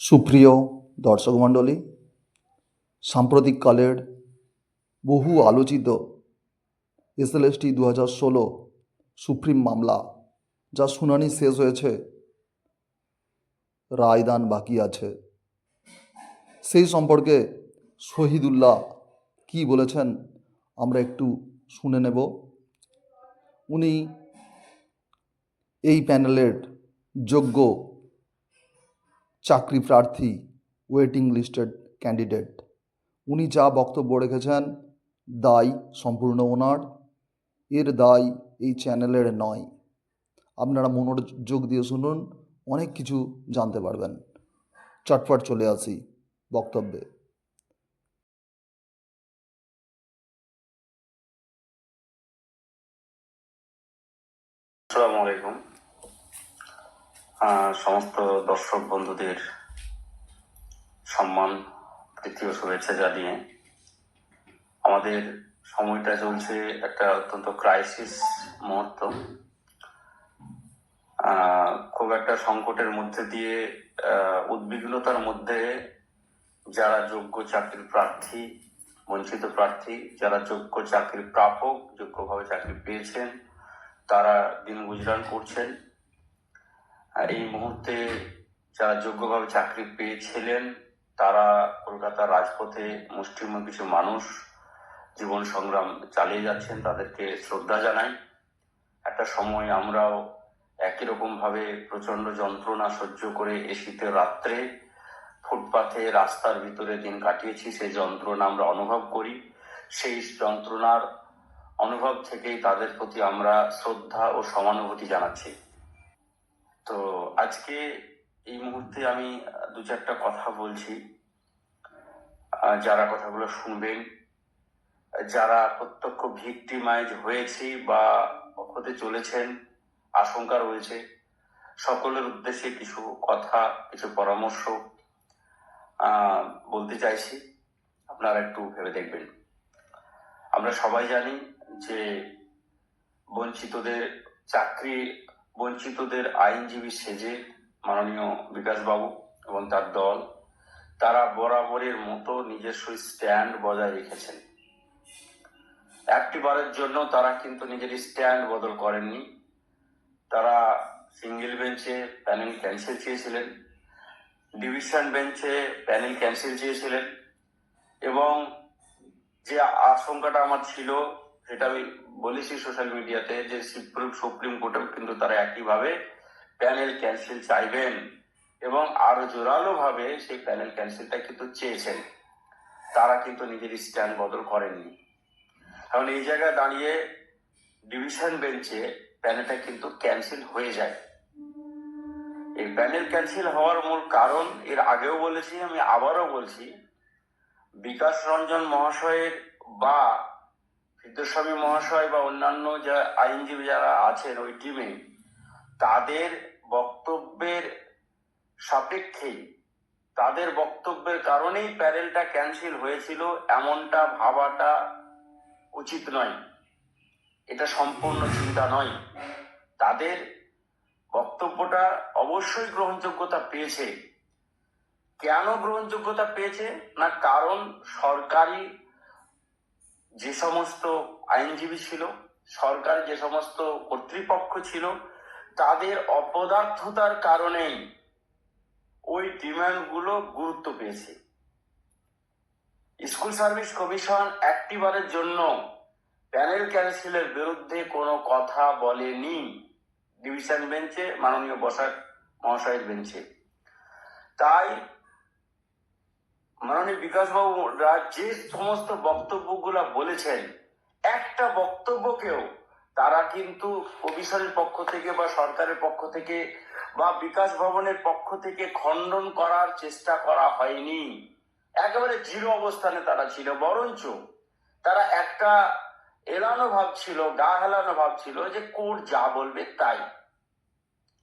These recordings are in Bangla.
সুপ্রিয় দর্শক মণ্ডলী সাম্প্রতিককালের বহু আলোচিত এসএলএসটি দু হাজার ষোলো সুপ্রিম মামলা যা শুনানি শেষ হয়েছে, রায়দান বাকি আছে। সেই সম্পর্কে শহীদুল্লাহ কি বলেছেন আমরা একটু শুনে নেব। উনি এই প্যানেলের যোগ্য চাকরি প্রার্থী ওয়েটিং লিস্টেড ক্যান্ডিডেট উনি যা বক্তব্য রেখেছেন, দায় সম্পূর্ণ ওনার। এর দায় এই চ্যানেলের নয়। আপনারা মনোযোগ দিয়ে শুনুন, অনেক কিছু জানতে পারবেন। চটপট চলে আসি বক্তব্যে। আসসালামু আলাইকুম। সমস্ত দর্শক বন্ধুদের সম্মান ও শুভেচ্ছা জানিয়ে আমাদের সময়টা চলছে একটা অত্যন্ত ক্রাইসিস মুহূর্ত। খুব একটা সংকটের মধ্যে দিয়ে উদ্বিগ্নতার মধ্যে যারা যোগ্য চাকরির প্রার্থী, বঞ্চিত প্রার্থী, যারা যোগ্য চাকরির প্রাপক, যোগ্যভাবে চাকরি পেয়েছেন, তারা দিন গুজরান করছেন। এই মুহূর্তে যারা যোগ্যভাবে চাকরি পেয়েছিলেন, তারা কলকাতার রাজপথে মুষ্টিমেয় কিছু মানুষ জীবন সংগ্রাম চালিয়ে যাচ্ছেন, তাদেরকে শ্রদ্ধা জানাই। একটা সময় আমরাও একই রকম ভাবে প্রচণ্ড যন্ত্রণা সহ্য করে এই শীতের রাত্রে। ফুটপাথে রাস্তার ভিতরে দিন কাটিয়েছি, সেই যন্ত্রণা আমরা অনুভব করি। সেই যন্ত্রণার অনুভব থেকেই তাদের প্রতি আমরা শ্রদ্ধা ও সমানুভূতি জানাচ্ছি। তো আজকে এই মুহূর্তে আমি দু চারটা কথা বলছি। যারা কথাগুলো শুনবেন, যারা প্রত্যক্ষ ভিক্টিমাইজ হয়েছি বা হতে চলেছেন, আশঙ্কা রয়েছে, সকলের উদ্দেশ্যে কিছু কথা, কিছু পরামর্শ বলতে চাইছি। আপনারা একটু ভেবে দেখবেন। আমরা সবাই জানি যে বঞ্চিতদের চাকরি বঞ্চিতদের আইনজীবী সেজে মাননীয় বিকাশ বাবু এবং তার দল, তারা বরাবরের মতো নিজস্ব স্ট্যান্ড বজায় রেখেছেন। একটি বারের জন্য তারা কিন্তু নিজের স্ট্যান্ড বদল করেননি। তারা সিঙ্গেল বেঞ্চে প্যানেল ক্যান্সেল চেয়েছিলেন, ডিভিশন বেঞ্চে প্যানেল ক্যান্সেল চেয়েছিলেন এবং যে আশঙ্কাটা আমার ছিল সেটা আমি বলেছি সোশ্যাল মিডিয়াতে যে সুপ্রিম সুপ্রিম কোর্টেও কিন্তু তারা একইভাবে প্যানেল ক্যান্সেল চাইবেন এবং আরও জোরালো ভাবে সেই প্যানেল ক্যান্সেলটা কিন্তু চেয়েছেন। তারা কিন্তু নিজের স্ট্যান্ড বদল করেননি। কারণ এই জায়গায় দাঁড়িয়ে ডিভিশন বেঞ্চে প্যানেলটা কিন্তু ক্যান্সেল হয়ে যায়। এই প্যানেল ক্যান্সেল হওয়ার মূল কারণ এর আগেও বলেছি, আমি আবারও বলছি, বিকাশ রঞ্জন মহাশয়ের বা সিদ্ধস্বামী মহাশয় বা অন্যান্য যা আইনজীবী যারা আছেন ওই টিমে তাদের বক্তব্যের সাপেক্ষেই তাদের বক্তব্যের কারণেই প্যারেলটা ক্যান্সেল হয়েছিল, এমনটা ভাবাটা উচিত নয়। এটা সম্পূর্ণ চিন্তা নয়। তাদের বক্তব্যটা অবশ্যই গ্রহণযোগ্যতা পেয়েছে। কেন গ্রহণযোগ্যতা পেয়েছে? না কারণ সরকারি যে সমস্ত আইনজীবী ছিল, সরকার যে সমস্ত কর্তৃপক্ষ ছিল, তাদের অপদার্থতার কারণেই ওই ডিমান্ডগুলো গুরুত্ব পেয়েছে। স্কুল সার্ভিস কমিশন একটিবারের জন্য প্যানেল ক্যান্সেলের বিরুদ্ধে কোনো কথা বলেনি ডিভিশন বেঞ্চে, মাননীয় বসাক মহাশয়ের বেঞ্চে। তাই মাননীয় বিকাশবাবু যে সমস্ত বক্তব্যগুলো বলেছেন। একটা বক্তব্যকেও তারা কিন্তু কমিশনের পক্ষ থেকে বা সরকারের পক্ষ থেকে বা বিকাশ ভবনের পক্ষ থেকে খণ্ডন করার চেষ্টা করা হয়নি। একেবারে জিরো অবস্থানে তারা ছিল, বরঞ্চ তারা একটা এলানো ভাব ছিল, গা হেলানো ভাব ছিল যে কোর্ট যা বলবে তাই।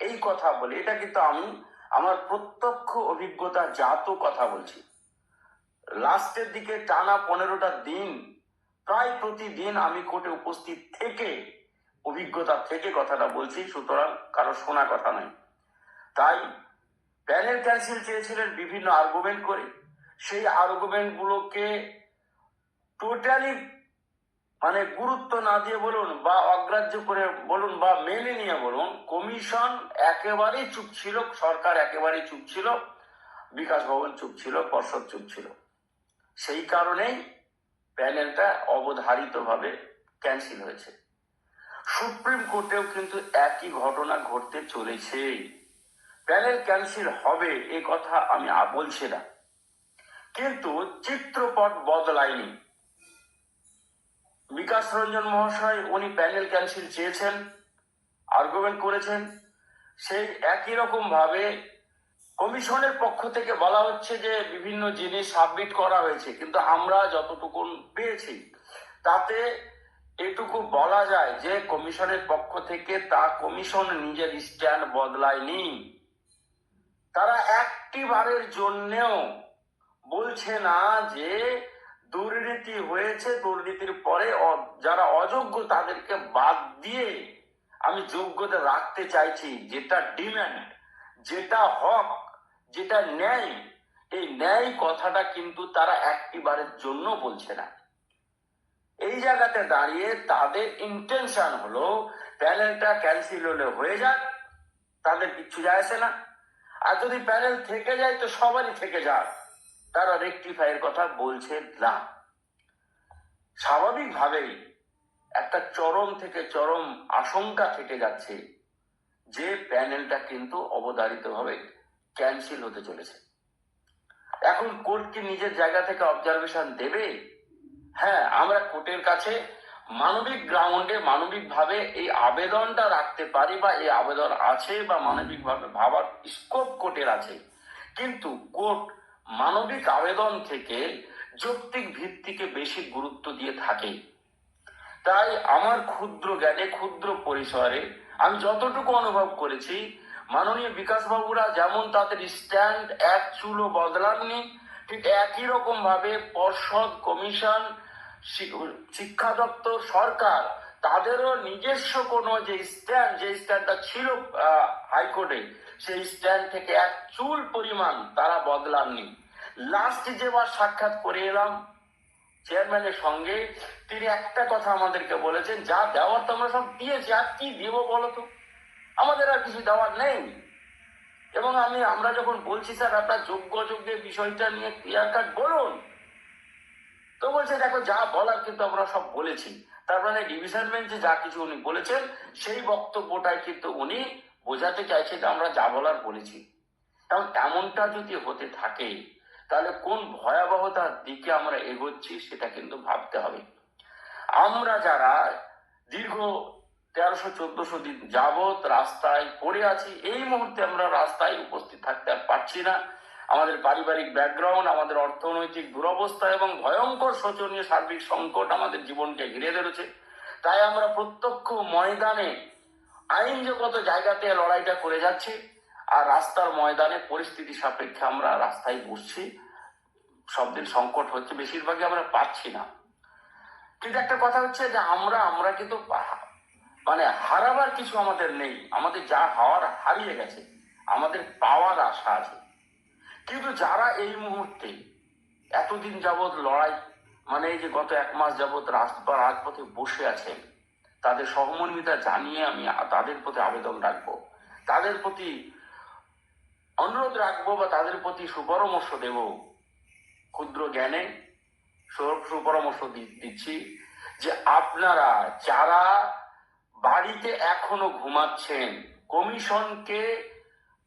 এই কথা বলে, এটা কিন্তু আমি, আমার প্রত্যক্ষ অভিজ্ঞতা জাত কথা বলছি। লাস্টের দিকে টানা পনেরোটা দিন, প্রায় প্রতিদিন আমি কোর্টে উপস্থিত থেকে, অভিজ্ঞতা থেকে কথাটা বলছি, সুতরাং কারও শোনা কথা নয়। তাই প্যানেল ক্যান্সেল চেয়েছিলেন বিভিন্ন আর্গুমেন্ট করে। সেই আর্গুমেন্ট গুলোকে টোটালি মানে গুরুত্ব না দিয়ে বলুন বা অগ্রাহ্য করে বলুন বা মেনে নিয়ে বলুন কমিশন একেবারেই চুপ ছিল, সরকার একেবারেই চুপ ছিল, বিকাশ ভবন চুপ ছিল, পর্ষদ চুপ ছিল। সেই কারণেই প্যানেলটা অবধারিতভাবে ক্যান্সেল হয়েছে। সুপ্রিম কোর্টেও কিন্তু একই ঘটনা ঘটতে চলেছে। প্যানেল ক্যান্সেল হবে, এ কথা আমি বলছি না। কিন্তু চিত্রপট বদলায়নি। বিকাশ রঞ্জন মহাশয়, উনি প্যানেল ক্যান্সেল চেয়েছেন আর্গুমেন্ট করেছেন। সেই একই রকম ভাবে কমিশনের পক্ষ থেকে বলা হচ্ছে যে বিভিন্ন জিনিস সাবমিট করা হয়েছে, কিন্তু আমরা যতটুকু পেয়েছি, তাতে এটুকু বলা যায় যে কমিশনের পক্ষ থেকে তা কমিশন নিজের স্ট্যান্ড বদলায়নি। তারা একটি বারের জন্যেও বলছে না যে দুর্নীতি হয়েছে, দুর্নীতির পরে যারা অযোগ্য তাদেরকে বাদ দিয়ে আমি যোগ্যতা রাখতে চাইছি, যেটা ডিম্যান্ড, যেটা হক যেটা ন্যায়, এই ন্যায় কথাটা কিন্তু তারা একটি বারের জন্য বলছে না। এই জায়গাতে দাঁড়িয়ে তাদের ইন্টেনশন হলো প্যানেলটা ক্যান্সেল হলে হয়ে যাক, তাদের কিচ্ছু যায় আসে না। আর যদি প্যানেল থেকে যায়, তো সবারই থেকে যাক। তারা রেকটিফাইয়ের কথা বলছে না। স্বাভাবিকভাবেই একটা চরম থেকে চরম আশঙ্কা থেকে যাচ্ছে যে প্যানেলটা কিন্তু অবধারিতভাবে ক্যান্সেল হতে চলেছে। এখন কোর্ট কি নিজের জায়গা থেকে অবজারভেশন দেবে? হ্যাঁ আমরা কোর্টের কাছে মানবিক গ্রাউন্ডে মানবিক ভাবে এই আবেদনটা রাখতে পারি বা এই আবেদন আছে বা মানবিক ভাবে ভাবার স্কোপ কোর্টের আছে। কিন্তু কোর্ট মানবিক আবেদন থেকে যৌক্তিক ভিত্তিকে বেশি গুরুত্ব দিয়ে থাকে। তাই আমার ক্ষুদ্র জ্ঞানে, ক্ষুদ্র পরিসরে আমি যতটুকু অনুভব করেছি মাননীয় বিকাশ বাবুরা যেমন তাদের স্ট্যান্ড এক চুলো বদলাননি, ঠিক একই রকম ভাবে পর্ষদ, কমিশন শিক্ষা দপ্তর, সরকার, তাদেরও নিজস্ব কোনো যে স্ট্যান্ড যে স্ট্যান্ডটা ছিল হাইকোর্টে, সেই স্ট্যান্ড থেকে এক চুল পরিমাণ তারা বদলাননি। লাস্ট যেবার সাক্ষাৎ করে এলাম চেয়ারম্যানের সঙ্গে, তিনি একটা কথা আমাদেরকে বলেছেন, যা দেওয়ার তো আমরা সব দিয়েছি, আর কি দেবো বলো তো? আমাদের আর কিছু দেওয়ার নেই। এবং আমি, আমরা যখন বলছি, স্যার, আপনার যোগ্য যোগ্যের বিষয়টা নিয়ে ক্লিয়ার কাট বলুন। তো বলছে, দেখো, যা বলার কিন্তু আমরা সব বলেছি। তার মানে ডিভিশন বেঞ্চে যা কিছু উনি বলেছেন, সেই বক্তব্যটাই কিন্তু উনি বোঝাতে চাইছে যে আমরা যা বলার বলেছি। এবং এমনটা যদি হতে থাকে, তাহলে কোন ভয়াবহতার দিকে আমরা এগোচ্ছি, সেটা কিন্তু ভাবতে হবে। আমরা যারা দীর্ঘ তেরোশো চোদ্দশো দিন যাবৎ রাস্তায় পড়ে আছি। এই মুহূর্তে আমরা রাস্তায় উপস্থিত থাকতে আর পারছি না। আমাদের পারিবারিক ব্যাকগ্রাউন্ড, আমাদের অর্থনৈতিক দুরবস্থা এবং ভয়ঙ্কর শোচনীয় সার্বিক সংকট আমাদের জীবনকে ঘিরে ধরেছে। তাই আমরা প্রত্যক্ষ ময়দানে আইনজগত জায়গাতে লড়াইটা করে যাচ্ছি আর রাস্তার ময়দানে পরিস্থিতি সাপেক্ষে আমরা রাস্তায় বসছি। সব দিন সংকট হচ্ছে, বেশিরভাগই আমরা পাচ্ছি না। কিন্তু একটা কথা হচ্ছে যে আমরা আমরা কিন্তু মানে হারাবার কিছু আমাদের নেই। আমাদের যা হওয়ার হারিয়ে গেছে। আমাদের পাওয়ার আশা আছে। কিন্তু যারা এই মুহূর্তে এতদিন যাবৎ লড়াই মানে এই যে গত এক মাস যাবৎ রাস্তা রাজপথে বসে আছেন, তাদের সহমর্মিতা জানিয়ে আমি তাদের প্রতি আবেদন রাখব। তাদের প্রতি অনুরোধ রাখব বা তাদের প্রতি সুপরামর্শ দেব। ক্ষুদ্র জ্ঞানে সুপরামর্শ দিচ্ছি যে আপনারা যারা বাড়িতে এখনও ঘুমাচ্ছেন। কমিশনকে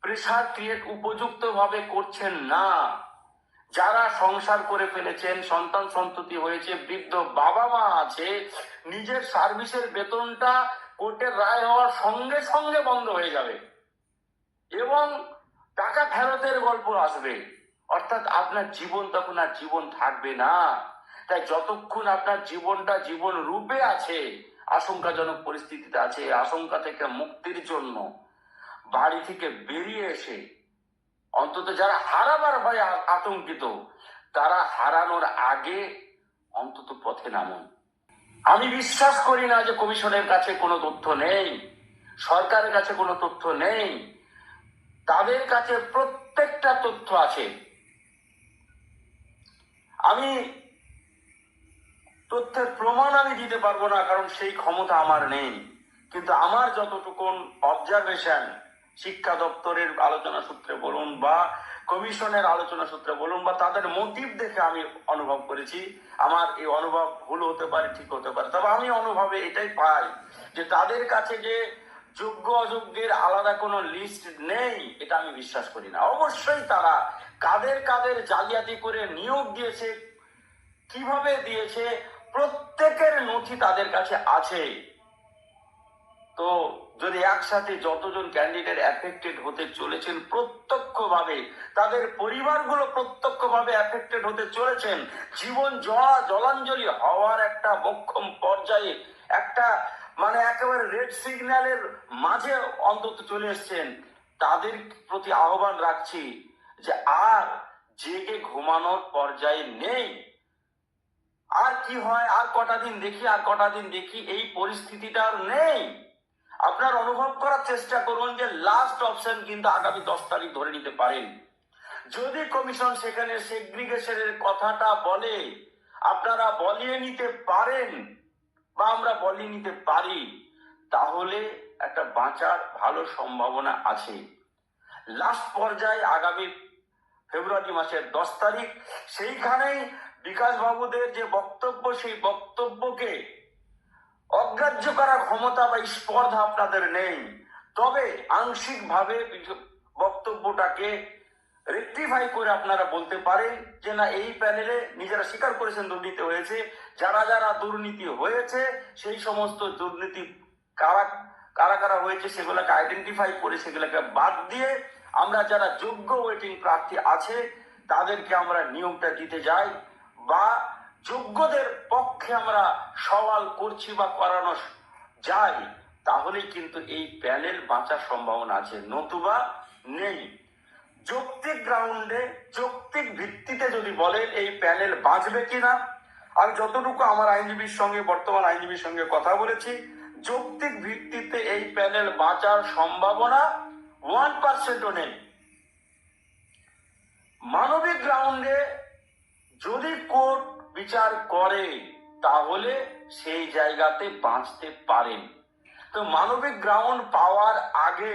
প্রেশার ক্রিয়েট উপযুক্ত ভাবে করছেন না। যারা সংসার করে ফেলেছেন, সন্তান সন্ততি হয়েছে, বৃদ্ধ বাবা মা আছে, নিজের সার্ভিসের বেতনটা কোর্টের রায় হওয়ার সঙ্গে সঙ্গে বন্ধ হয়ে যাবে। এবং টাকা ফেরতের গল্প আসবে। অর্থাৎ আপনার জীবন তখন আর জীবন থাকবে না। তাই যতক্ষণ আপনার জীবনটা জীবন রূপে আছে আশঙ্কাজনক পরিস্থিতিতে আছে। এই আশঙ্কা থেকে মুক্তির জন্য বাড়ি থেকে বেরিয়ে এসে অন্তত যারা হারাবার ভয়ে আতঙ্কিত, তারা হারানোর আগে অন্তত পথে নামুন। আমি বিশ্বাস করি না যে কমিশনের কাছে কোনো তথ্য নেই, সরকারের কাছে কোনো তথ্য নেই। তাদের কাছে প্রত্যেকটা তথ্য আছে। আমি তথ্যের প্রমাণ আমি দিতে পারব না, কারণ সেই ক্ষমতা আমার নেই। কিন্তু আমার যতটুকুন অবজারভেশন শিক্ষা দপ্তরের আলোচনা সূত্রে বলুন বা কমিশনের আলোচনা সূত্রে বলুন বা তাদের মোটিভ দেখে আমি অনুভব করেছি, আমার এই অনুভব ভুল হতে পারে, ঠিক হতে পারে। তবে আমি অনুভবে এটাই পাই যে তাদের কাছে যে যোগ্য অযোগ্যের আলাদা কোনো লিস্ট নেই, এটা আমি বিশ্বাস করি না। অবশ্যই তারা কাদের কাদের জালিয়াতি করে নিয়োগ দিয়েছে, কীভাবে দিয়েছে প্রত্যেকের নথি তাদের কাছে আছে। তো যদি একসাথে যতজন ক্যান্ডিডেট অ্যাফেক্টেড হতে চলেছেন প্রত্যক্ষভাবে, তাদের পরিবারগুলো প্রত্যক্ষভাবে অ্যাফেক্টেড হতে চলেছেন, জীবন জলা জলাঞ্জলি হওয়ার একটা মক্ষম পর্যায়ে একটা মানে একেবারে রেড সিগন্যালের মাঝে অন্তত চলে এসছেন, তাদের প্রতি আহ্বান রাখছি যে আর জেগে ঘুমানোর পর্যায়ে নেই। আর কি হয়? আর কটা দিন দেখি, আর কটা দিন দেখি, এই পরিস্থিতিটা আর নেই। আপনার অনুভব করার চেষ্টা করুন যে লাস্ট অপশন কিন্তু আগামী দশ তারিখ ধরে নিতে পারেন। যদি কমিশন সেখানে সেগ্রিগেশনের কথাটা বলে, আপনারা বলিয়ে নিতে পারেন বা আমরা বলিয়ে নিতে পারি, তাহলে একটা বাঁচার ভালো সম্ভাবনা আছে। লাস্ট পর্যায়ে আগামী ফেব্রুয়ারি মাসের দশ তারিখ, সেইখানেই বিকাশ বাবুদের যে বক্তব্য, সেই বক্তব্যকে অগ্রাহ্য করার ক্ষমতা বা স্পর্ধা আপনাদের নেই। তবে আংশিকভাবে বক্তব্যটাকে রেক্টিফাই করে আপনারা বলতে পারেন যে, না, এই প্যানেলে নিজেরা স্বীকার করেছেন দুর্নীতি হয়েছে। যারা যারা দুর্নীতি হয়েছে, সেই সমস্ত দুর্নীতি কারা কারা কারা হয়েছে সেগুলোকে আইডেন্টিফাই করে সেগুলোকে বাদ দিয়ে আমরা যারা যোগ্য ওয়েটিং প্রার্থী আছে, তাদেরকে আমরা নিয়োগটা দিতে যাই। বা যোগ্যদের পক্ষে আমরা সওয়াল করছি বা করানো যায়, তাহলে কিন্তু এই প্যানেল বাঁচার সম্ভাবনা আছে। নতুবা নেই। যৌক্তিক গ্রাউন্ডে যৌক্তিক ভিত্তিতে যদি বলেন এই প্যানেল বাঁচবে কিনা আমি যতটুকু আমার আইনজীবীর সঙ্গে, বর্তমান আইনজীবীর সঙ্গে কথা বলেছি, যৌক্তিক ভিত্তিতে এই প্যানেল বাঁচার সম্ভাবনা ওয়ান পার্সেন্টও নেই। মানবিক গ্রাউন্ডে যদি কোর্ট বিচার করে, তাহলে সেই জায়গাতে বাঁচতে পারেন। তো মানবিক গ্রাউন্ড পাওয়ার আগে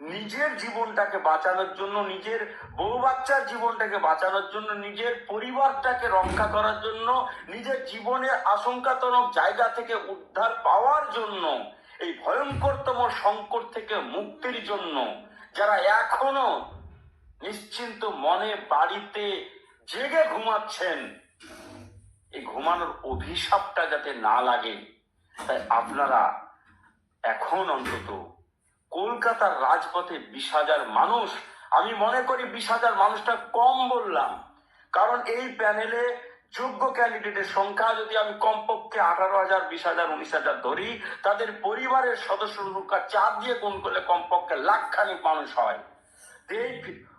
নিজের জীবনটাকে বাঁচানোর জন্য, নিজের বউ বাচ্চার জীবনটাকে বাঁচানোর জন্য, নিজের পরিবারটাকে রক্ষা করার জন্য, নিজের জীবনের আশঙ্কাজনক জায়গা থেকে উদ্ধার পাওয়ার জন্য, এই ভয়ঙ্করতম সংকট থেকে মুক্তির জন্য, যারা এখনও নিশ্চিন্ত মনে বাড়িতে জেগে ঘুমাচ্ছেন। এই ঘুমানোর অভিশাপটা যাতে না লাগে, তাই আপনারা এখন অন্তত কলকাতার রাজপথে বিশ হাজার মানুষ, আমি মনে করি বিশ হাজার মানুষটা কম বললাম, কারণ এই প্যানেলে যোগ্য ক্যান্ডিডেটের সংখ্যা যদি আমি কমপক্ষে আঠারো হাজার, বিশ হাজার, উনিশ হাজার ধরি, তাদের পরিবারের সদস্য সংখ্যা চার দিয়ে গুণ করলে কমপক্ষে লাখখানিক মানুষ হয়।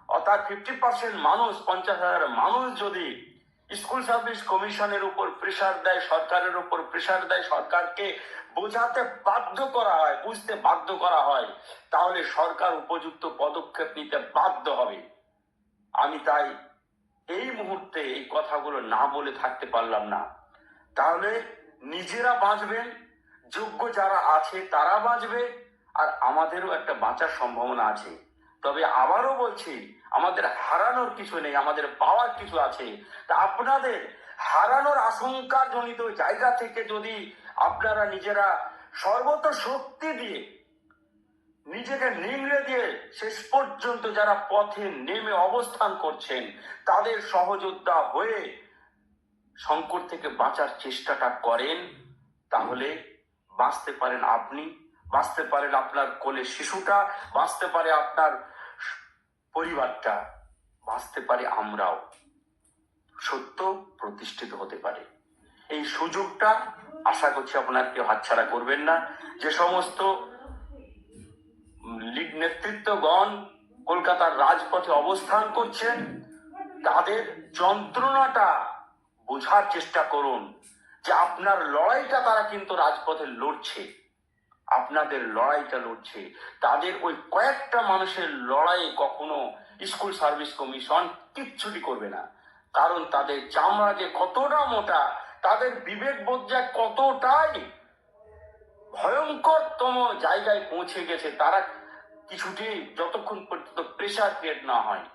অর্থাৎ ফিফটি পার্সেন্ট মানুষ, পঞ্চাশ হাজার মানুষ যদি স্কুল সার্ভিস কমিশনের উপর প্রেশার দেয়, সরকারের উপর প্রেশার দেয়, সরকারকে বোঝাতে বাধ্য করা হয়, বুঝতে বাধ্য করা হয়, তাহলে সরকার উপযুক্ত পদক্ষেপ নিতে বাধ্য হবে। আমি তাই এই মুহূর্তে এই কথাগুলো না বলে থাকতে পারলাম না। তাহলে নিজেরা বাঁচবেন, যোগ্য যারা আছে তারা বাঁচবে, আর আমাদেরও একটা বাঁচার সম্ভাবনা আছে। তবে আবারও বলছি, আমাদের হারানোর কিছু নেই, আমাদের পাওয়ার কিছু আছে। তা আপনাদের হারানোর আশঙ্কা জনিত জায়গা থেকে যদি আপনারা নিজেরা সর্বত শক্তি দিয়ে, নিজেকে নিংড়ে দিয়ে শেষ পর্যন্ত যারা পথে নেমে অবস্থান করছেন, তাদের সহযোদ্ধা হয়ে সংকট থেকে বাঁচার চেষ্টাটা করেন, তাহলে বাঁচতে পারেন আপনি, বাঁচতে পারেন আপনার কোলে শিশুটা, বাঁচতে পারে আপনার পরিবারটা বাঁচতে পারে, আমরাও সত্য প্রতিষ্ঠিত হতে পারে। এই সুযোগটা আশা করছি আপনার কেউ হাতছাড়া করবেন না। যে সমস্ত লীগ নেতৃত্বগণ কলকাতার রাজপথে অবস্থান করছেন, তাদের যন্ত্রণাটা বোঝার চেষ্টা করুন যে আপনার লড়াইটা তারা কিন্তু রাজপথে লড়ছে। আপনাদের লড়াইটা লড়ছে। তাদের ওই কয়েকটা মানুষের লড়াই কখনো স্কুল সার্ভিস কমিশন কিচ্ছুটি করবে না। কারণ তাদের চামড়া যে কতটা মোটা, তাদের বিবেক বোধ যে কতটাই ভয়ঙ্করতম জায়গায় পৌঁছে গেছে, তারা কিছুটি যতক্ষণ পর্যন্ত প্রেশার ক্রিয়েট না হয়,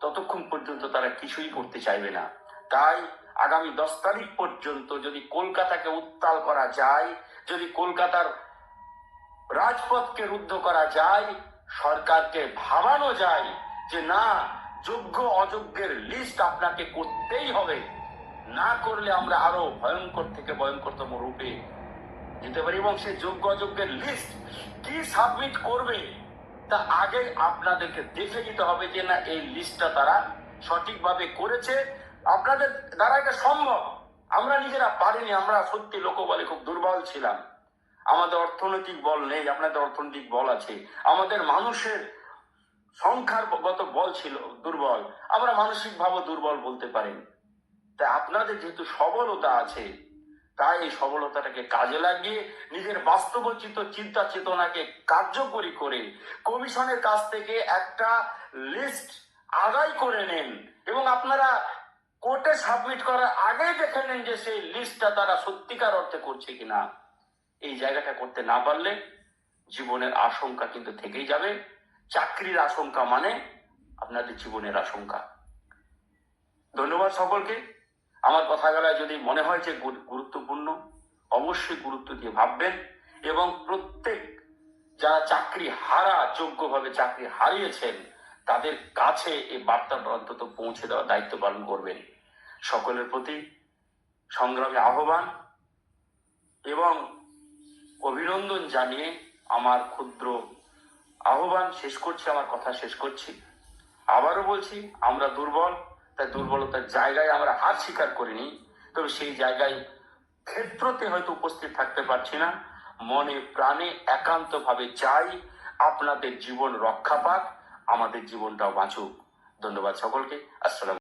ততক্ষণ পর্যন্ত তারা কিছুই করতে চাইবে না। তাই আগামী দশ তারিখ পর্যন্ত যদি কলকাতাকে উত্তাল করা যায়, যদি কলকাতার রাজপথকে রুদ্ধ করা যায়, সরকারকে ভাবানো যায় যে না, যোগ্য অযোগ্যের লিস্ট আপনাকে করতেই হবে। না করলে আমরা আরও ভয়ঙ্কর থেকে ভয়ঙ্করতম রূপে যেতে পারি এবং সেই যোগ্য অযোগ্যের লিস্ট কি সাবমিট করবে, তা আগে আপনাদেরকে দেখে নিতে হবে যে না, এই লিস্টটা তারা সঠিকভাবে করেছে। আপনাদের দ্বারা এটা সম্ভব। আমরা নিজেরা পারিনি, আমরা সত্যি লোক বলে খুব দুর্বল ছিলাম। আমাদের অর্থনৈতিক বল নেই, আপনাদের অর্থনৈতিক বল আছে। আমাদের মানুষের সংখ্যার গত বল ছিল দুর্বল, আমরা মানসিক ভাবে দুর্বল বলতে পারেন তাই আপনাদের যেহেতু সবলতা আছে, তাই এই সবলতাটাকে কাজে লাগিয়ে নিজের বাস্তবচিত চিন্তা চেতনাকে কার্যকরী করে কমিশনের কাছ থেকে একটা লিস্ট আদায় করে নেন এবং আপনারা কোর্টে সাবমিট করার আগে দেখে নেন যে সেই লিস্টটা তারা সত্যিকার অর্থে করছে কিনা। এই জায়গাটা করতে না পারলে জীবনের আশঙ্কা কিন্তু থেকেই যাবে। চাকরির আশঙ্কা মানে আপনাদের জীবনের আশঙ্কা। ধন্যবাদ সকলকে। আমার কথাগুলো যদি মনে হয় যে গুরুত্বপূর্ণ, অবশ্যই গুরুত্ব দিয়ে ভাববেন এবং প্রত্যেক যারা চাকরি হারা, যোগ্যভাবে চাকরি হারিয়েছেন, তাদের কাছে এই বার্তাটা অন্তত পৌঁছে দেওয়ার দায়িত্ব পালন করবেন। সকলের প্রতি সংগ্রামে আহ্বান এবং অভিনন্দন জানিয়ে আমার ক্ষুদ্র আহ্বান শেষ করছি, আমার কথা শেষ করছি। আবারও বলছি, আমরা দুর্বল, তাই দুর্বলতার জায়গায় আমরা হার স্বীকার করিনি। তবে সেই জায়গায় ক্ষেত্রতে হয়তো উপস্থিত থাকতে পারছি না। মনে প্রাণে একান্ত ভাবে চাই, আপনাদের জীবন রক্ষা পাক, আমাদের জীবনটাও বাঁচুক। ধন্যবাদ সকলকে। আসসালাম